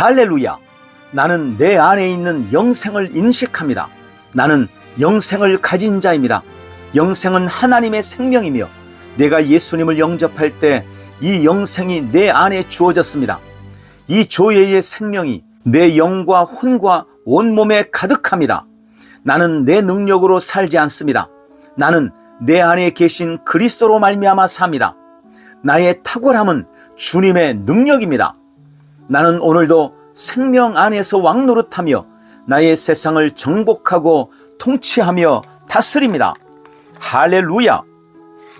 할렐루야. 나는 내 안에 있는 영생을 인식합니다. 나는 영생을 가진 자입니다. 영생은 하나님의 생명이며 내가 예수님을 영접할 때 이 영생이 내 안에 주어졌습니다. 이 조예의 생명이 내 영과 혼과 온몸에 가득합니다. 나는 내 능력으로 살지 않습니다. 나는 내 안에 계신 그리스도로 말미암아 삽니다. 나의 탁월함은 주님의 능력입니다. 나는 오늘도 생명 안에서 왕노릇하며 나의 세상을 정복하고 통치하며 다스립니다. 할렐루야!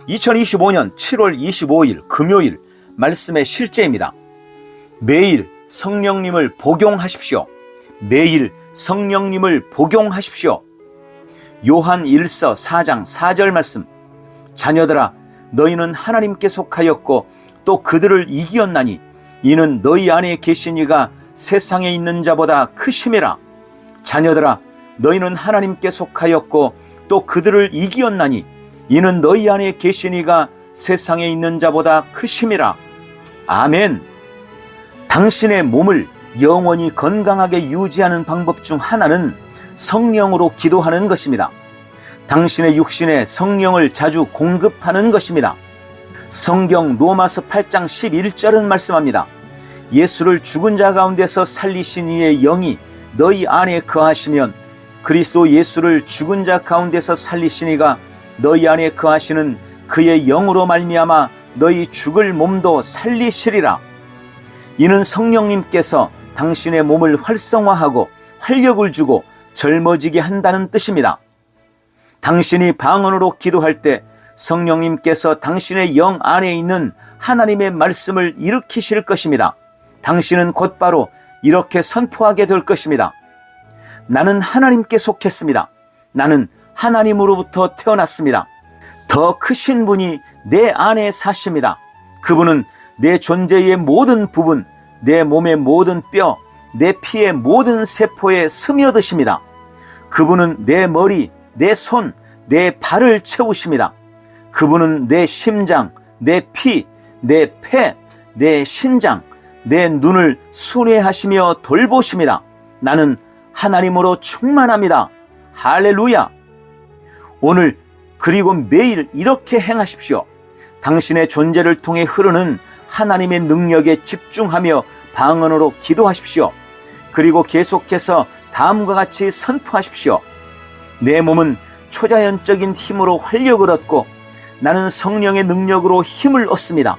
2025년 7월 25일 금요일 말씀의 실제입니다. 매일 성령님을 복용하십시오. 매일 성령님을 복용하십시오. 요한 1서 4장 4절 말씀. 자녀들아, 너희는 하나님께 속하였고 또 그들을 이기었나니 이는 너희 안에 계신 이가 세상에 있는 자보다 크심이라. 자녀들아, 너희는 하나님께 속하였고 또 그들을 이기었나니 이는 너희 안에 계신 이가 세상에 있는 자보다 크심이라. 아멘. 당신의 몸을 영원히 건강하게 유지하는 방법 중 하나는 성령으로 기도하는 것입니다. 당신의 육신에 성령을 자주 공급하는 것입니다. 성경 로마서 8장 11절은 말씀합니다. 예수를 죽은 자 가운데서 살리신 이의 영이 너희 안에 거하시면 그리스도 예수를 죽은 자 가운데서 살리신 이가 너희 안에 거하시는 그의 영으로 말미암아 너희 죽을 몸도 살리시리라. 이는 성령님께서 당신의 몸을 활성화하고 활력을 주고 젊어지게 한다는 뜻입니다. 당신이 방언으로 기도할 때 성령님께서 당신의 영 안에 있는 하나님의 말씀을 일으키실 것입니다. 당신은 곧바로 이렇게 선포하게 될 것입니다. 나는 하나님께 속했습니다. 나는 하나님으로부터 태어났습니다. 더 크신 분이 내 안에 사십니다. 그분은 내 존재의 모든 부분, 내 몸의 모든 뼈, 내 피의 모든 세포에 스며드십니다. 그분은 내 머리, 내 손, 내 발을 채우십니다. 그분은 내 심장, 내 피, 내 폐, 내 신장, 내 눈을 순회하시며 돌보십니다. 나는 하나님으로 충만합니다. 할렐루야! 오늘 그리고 매일 이렇게 행하십시오. 당신의 존재를 통해 흐르는 하나님의 능력에 집중하며 방언으로 기도하십시오. 그리고 계속해서 다음과 같이 선포하십시오. 내 몸은 초자연적인 힘으로 활력을 얻고 나는 성령의 능력으로 힘을 얻습니다.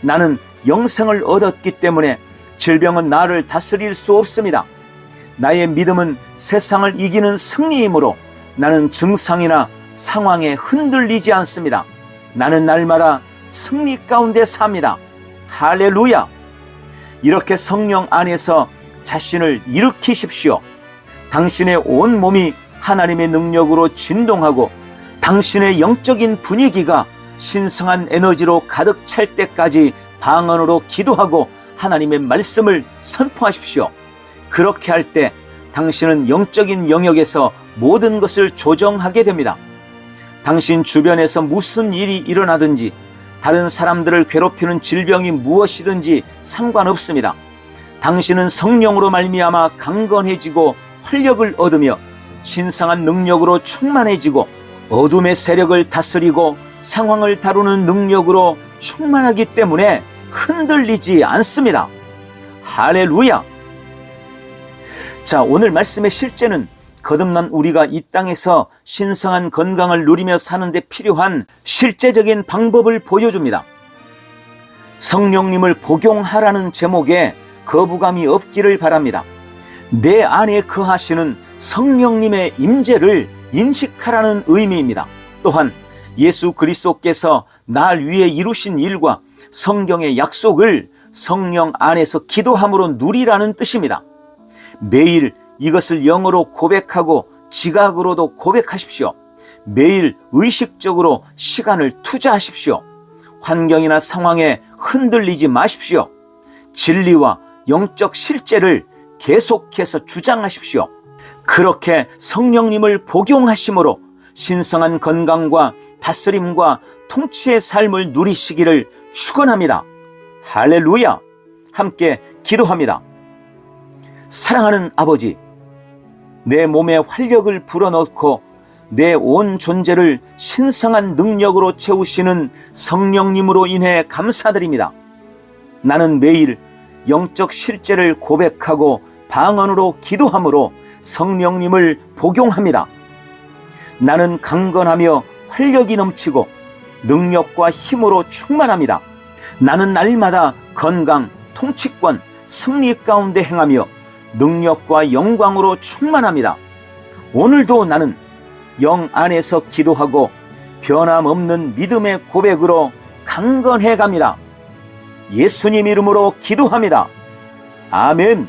나는 영생을 얻었기 때문에 질병은 나를 다스릴 수 없습니다. 나의 믿음은 세상을 이기는 승리이므로 나는 증상이나 상황에 흔들리지 않습니다. 나는 날마다 승리 가운데 삽니다. 할렐루야! 이렇게 성령 안에서 자신을 일으키십시오. 당신의 온 몸이 하나님의 능력으로 진동하고 당신의 영적인 분위기가 신성한 에너지로 가득 찰 때까지 방언으로 기도하고 하나님의 말씀을 선포하십시오. 그렇게 할 때 당신은 영적인 영역에서 모든 것을 조정하게 됩니다. 당신 주변에서 무슨 일이 일어나든지 다른 사람들을 괴롭히는 질병이 무엇이든지 상관없습니다. 당신은 성령으로 말미암아 강건해지고 활력을 얻으며 신성한 능력으로 충만해지고 어둠의 세력을 다스리고 상황을 다루는 능력으로 충만하기 때문에 흔들리지 않습니다. 할렐루야! 자, 오늘 말씀의 실제는 거듭난 우리가 이 땅에서 신성한 건강을 누리며 사는데 필요한 실제적인 방법을 보여줍니다. 성령님을 복용하라는 제목에 거부감이 없기를 바랍니다. 내 안에 거하시는 성령님의 임재를 인식하라는 의미입니다. 또한 예수 그리스도께서 날 위해 이루신 일과 성경의 약속을 성령 안에서 기도함으로 누리라는 뜻입니다. 매일 이것을 영어로 고백하고 지각으로도 고백하십시오. 매일 의식적으로 시간을 투자하십시오. 환경이나 상황에 흔들리지 마십시오. 진리와 영적 실제를 계속해서 주장하십시오. 그렇게 성령님을 복용하심으로 신성한 건강과 다스림과 통치의 삶을 누리시기를 축원합니다. 할렐루야! 함께 기도합니다. 사랑하는 아버지, 내 몸에 활력을 불어넣고 내 온 존재를 신성한 능력으로 채우시는 성령님으로 인해 감사드립니다. 나는 매일 영적 실제를 고백하고 방언으로 기도함으로 성령님을 복용합니다. 나는 강건하며 활력이 넘치고 능력과 힘으로 충만합니다. 나는 날마다 건강, 통치권, 승리 가운데 행하며 능력과 영광으로 충만합니다. 오늘도 나는 영 안에서 기도하고 변함없는 믿음의 고백으로 강건해 갑니다. 예수님 이름으로 기도합니다. 아멘.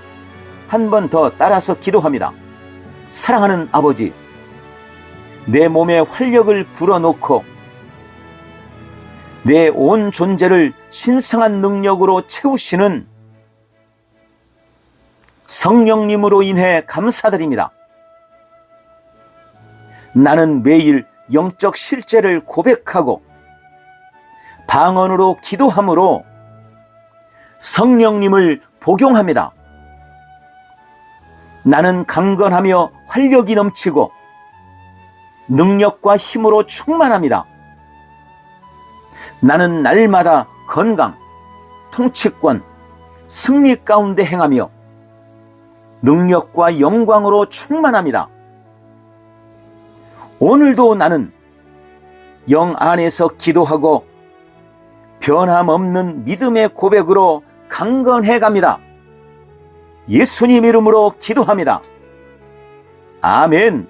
한 번 더 따라서 기도합니다. 사랑하는 아버지, 내 몸에 활력을 불어넣고 내 온 존재를 신성한 능력으로 채우시는 성령님으로 인해 감사드립니다. 나는 매일 영적 실제를 고백하고 방언으로 기도함으로 성령님을 복용합니다. 나는 강건하며 활력이 넘치고 능력과 힘으로 충만합니다. 나는 날마다 건강, 통치권, 승리 가운데 행하며 능력과 영광으로 충만합니다. 오늘도 나는 영 안에서 기도하고 변함없는 믿음의 고백으로 강건해 갑니다. 예수님 이름으로 기도합니다. 아멘.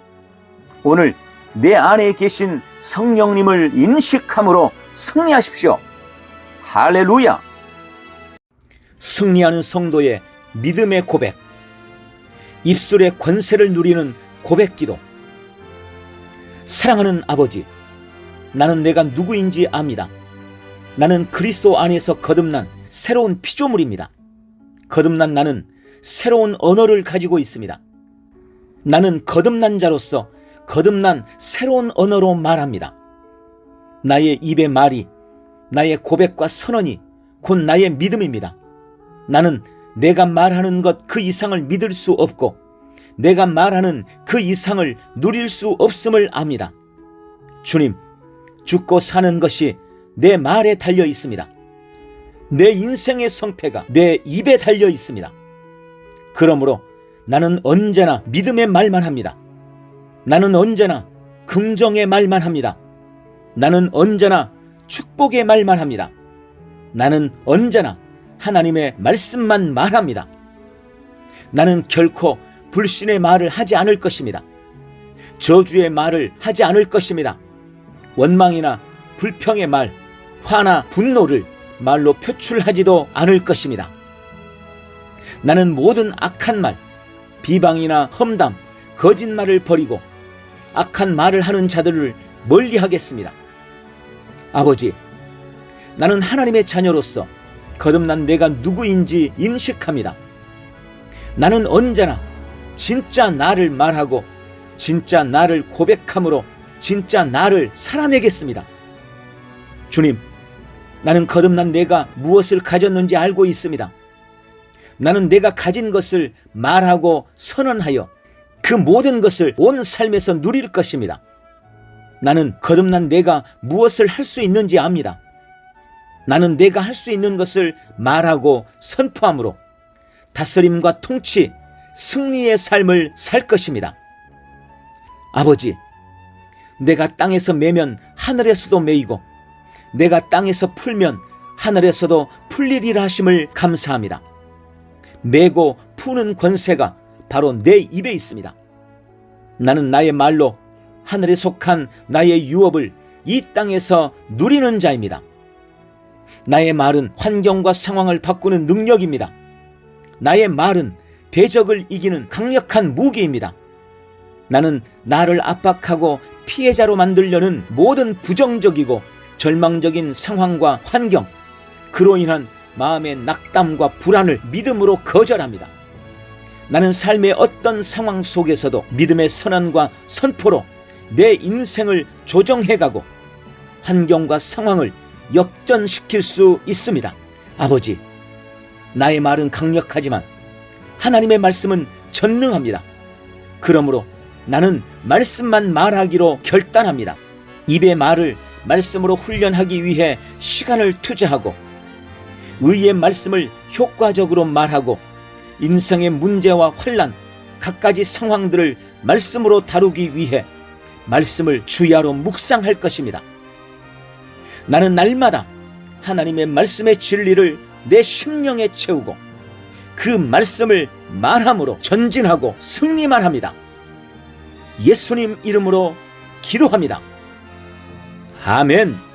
오늘 내 안에 계신 성령님을 인식함으로 승리하십시오. 할렐루야. 승리하는 성도의 믿음의 고백. 입술의 권세를 누리는 고백 기도. 사랑하는 아버지, 나는 내가 누구인지 압니다. 나는 그리스도 안에서 거듭난 새로운 피조물입니다. 거듭난 나는 새로운 언어를 가지고 있습니다. 나는 거듭난 자로서 거듭난 새로운 언어로 말합니다. 나의 입의 말이 나의 고백과 선언이 곧 나의 믿음입니다. 나는 내가 말하는 것 그 이상을 믿을 수 없고 내가 말하는 그 이상을 누릴 수 없음을 압니다. 주님, 죽고 사는 것이 내 말에 달려 있습니다. 내 인생의 성패가 내 입에 달려 있습니다. 그러므로 나는 언제나 믿음의 말만 합니다. 나는 언제나 긍정의 말만 합니다. 나는 언제나 축복의 말만 합니다. 나는 언제나 하나님의 말씀만 말합니다. 나는 결코 불신의 말을 하지 않을 것입니다. 저주의 말을 하지 않을 것입니다. 원망이나 불평의 말, 화나 분노를 말로 표출하지도 않을 것입니다. 나는 모든 악한 말, 비방이나 험담, 거짓말을 버리고 악한 말을 하는 자들을 멀리 하겠습니다. 아버지, 나는 하나님의 자녀로서 거듭난 내가 누구인지 인식합니다. 나는 언제나 진짜 나를 말하고 진짜 나를 고백함으로 진짜 나를 살아내겠습니다. 주님, 나는 거듭난 내가 무엇을 가졌는지 알고 있습니다. 나는 내가 가진 것을 말하고 선언하여 그 모든 것을 온 삶에서 누릴 것입니다. 나는 거듭난 내가 무엇을 할 수 있는지 압니다. 나는 내가 할 수 있는 것을 말하고 선포함으로 다스림과 통치, 승리의 삶을 살 것입니다. 아버지, 내가 땅에서 매면 하늘에서도 매이고 내가 땅에서 풀면 하늘에서도 풀리리라 하심을 감사합니다. 매고 푸는 권세가 바로 내 입에 있습니다. 나는 나의 말로 하늘에 속한 나의 유업을 이 땅에서 누리는 자입니다. 나의 말은 환경과 상황을 바꾸는 능력입니다. 나의 말은 대적을 이기는 강력한 무기입니다. 나는 나를 압박하고 피해자로 만들려는 모든 부정적이고 절망적인 상황과 환경, 그로 인한 마음의 낙담과 불안을 믿음으로 거절합니다. 나는 삶의 어떤 상황 속에서도 믿음의 선언과 선포로 내 인생을 조정해가고 환경과 상황을 역전시킬 수 있습니다. 아버지, 나의 말은 강력하지만 하나님의 말씀은 전능합니다. 그러므로 나는 말씀만 말하기로 결단합니다. 입의 말을 말씀으로 훈련하기 위해 시간을 투자하고 의의 말씀을 효과적으로 말하고 인생의 문제와 환란, 갖가지 상황들을 말씀으로 다루기 위해 말씀을 주야로 묵상할 것입니다. 나는 날마다 하나님의 말씀의 진리를 내 심령에 채우고 그 말씀을 말함으로 전진하고 승리만 합니다. 예수님 이름으로 기도합니다. 아멘.